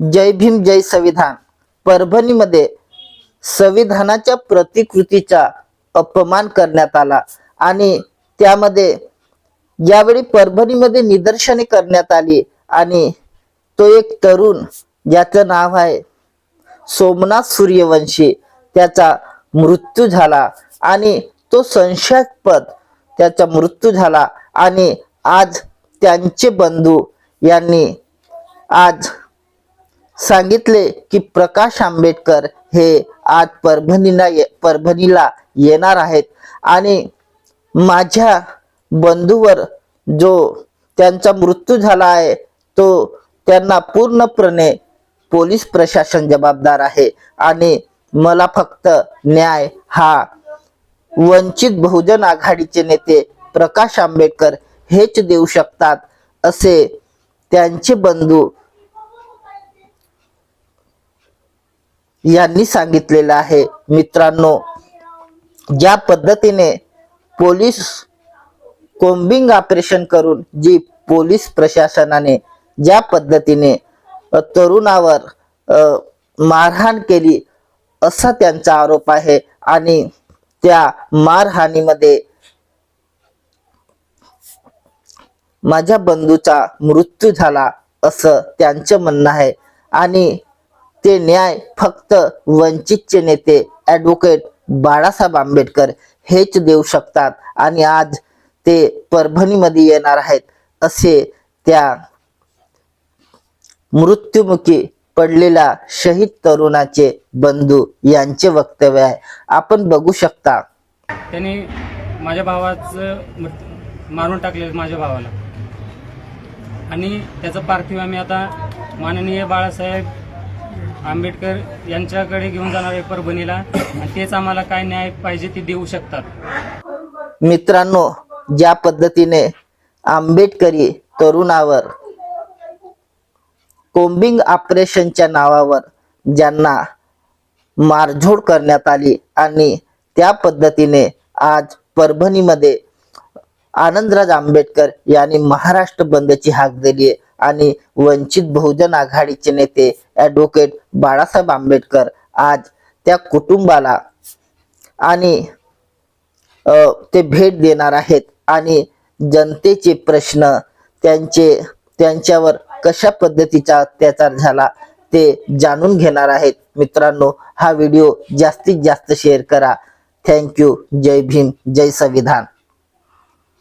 जय भीम जय संविधान. परभणीमध्ये संविधानाच्या प्रतिकृतीचा अपमान करण्यात आला आणि त्यामध्ये यावेळी परभणीमध्ये निदर्शने करण्यात आली आणि तो एक तरुण ज्याचं नाव आहे सोमनाथ सूर्यवंशी त्याचा मृत्यू झाला आणि तो संशयास्पद त्याचा मृत्यू झाला आणि आज त्यांचे बंधू यांनी आज सांगितले की प्रकाश आंबेडकर हे आज परभणीला ये परभणीला येणार आहेत. आणि माझ्या बंधूवर जो त्यांचा मृत्यू झाला आहे तो त्यांना पूर्णपणे पोलीस प्रशासन जबाबदार आहे. आणि मला फक्त न्याय हा वंचित बहुजन आघाडीचे नेते प्रकाश आंबेडकर हेच देऊ शकतात असे त्यांचे बंधू यांनी सांगितलेलं आहे. मित्रांनो ज्या पद्धतीने पोलीस कोम्बिंग ऑपरेशन करून जी पोलीस प्रशासनाने ज्या पद्धतीने तरुणावर मारहाण केली असा त्यांचा आरोप आहे. आणि त्या मारहाणीमध्ये माझ्या बंधूचा मृत्यू झाला असं त्यांचं म्हणणं आहे. आणि ते न्याय फक्त वंचितचे नेते ॲडव्होकेट बाळासाहेब आंबेडकर हेच देऊ शकतात. आणि आज ते परभणीमध्ये येणार आहेत असे त्या मृत्युमुखी पडलेला शहीद तरुणाचे बंधू यांचे वक्तव्य आहे. आपण बघू शकता. त्यांनी माझ्या भावाचं मारून टाकले माझ्या भावाला. आणि त्याचं पार्थिव आम्ही आता माननीय बाळासाहेब आंबेडकर यांच्याकडे घेऊन जाणार आहे परभणीला आणि तेच आम्हाला काय न्याय पाहिजे ते देऊ शकतात. मित्रांनो ज्या पद्धतीने आंबेडकरी तरुणावर कोम्बिंग ऑपरेशनच्या नावावर ज्यांना मारझोड करण्यात आली आणि त्या पद्धतीने आज परभणीमध्ये आनंदराज आंबेडकर यांनी महाराष्ट्र बंदची हाक दिली आहे. आणि वंचित बहुजन आघाडीचे नेते ॲडव्होकेट बाळासाहेब आंबेडकर आज त्या कुटुंबाला आणि ते भेट देणार आहेत. आणि जनतेचे प्रश्न त्यांचे त्यांच्यावर कशा पद्धतीचा अत्याचार झाला ते जाणून घेणार आहेत. मित्रांनो हा व्हिडिओ जास्तीत जास्त शेअर करा. थँक्यू जय भीम. जय संविधान.